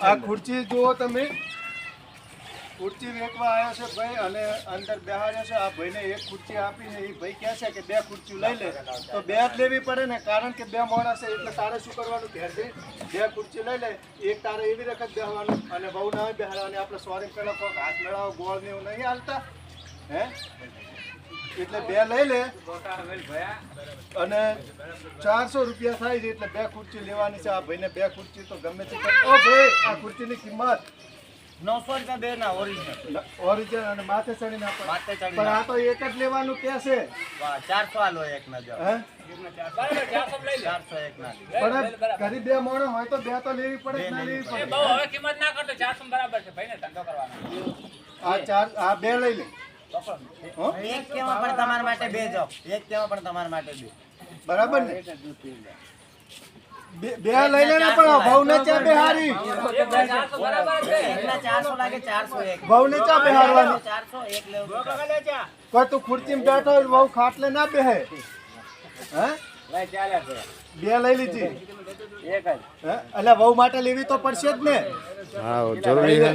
આ ખુરચી જુઓ તમે. ખુરચી વેચવા આવ્યો છે ભાઈ અને અંદર બેહાડ્યો છે. આ ભાઈને એક ખુરશી આપીને એ ભાઈ કહે છે કે બે ખુરચી લઈ લે. તો બે જ લેવી પડે ને કારણ કે બે માણસ છે. એટલે તારે શું કરવાનું? ઘેરથી બે ખુરચી લઈ લે. એક તારે એવી રખત બેહવાનું અને બહુ ના બેહાડવાની. આપણે સોરી પેલા કોક હાથ મેળાવો ગોળ ને એવું નહીં હાલતા. હે? એટલે બે લઈ લે. અને ચારસો રૂપિયા થાય છે એટલે બે ખુરચી લેવાની છે. આ ભાઈને બે ખુરચી તો ગમે તે ઓ ભાઈ આ ખુરચીની કિંમત. નવસો રૂપિયા બે ના ઓરિજિનલ ઓરિજિનલ અને માથે ચડી પણ આ તો એક જ લેવાનું કે છે? ચારસો આલો એક ના જાવ હે? ચારસો એક ના ઘરી બે મોણો હોય તો બે તો લેવી પડે ના લેવી પડે? હવે કિંમત ના કરતો ચારસો બરાબર છે. ભાઈ ને ધંધો કરવાનો. આ ચાર આ બે લઈ લે? એક કેવા પણ તમારા માટે બે જાવ એક કેવા પણ તમારા માટે બે. બરાબર ને? બે બે લઈ લે પણ ભાવ ને ચા બે હારી બરાબર છે એકના ચારસો લાગે ચારસો એક. ભાવ ને ચા બેહારવાની. ચારસો એક લેવું કોઈ તું ખુરશીમાં બેઠો બહુ ખાટલે ના બેહે. હે? બે લઈ લીધી. હે? એટલે વહુ માટે લેવી તો પડશે જ ને. હા જરૂરી છે?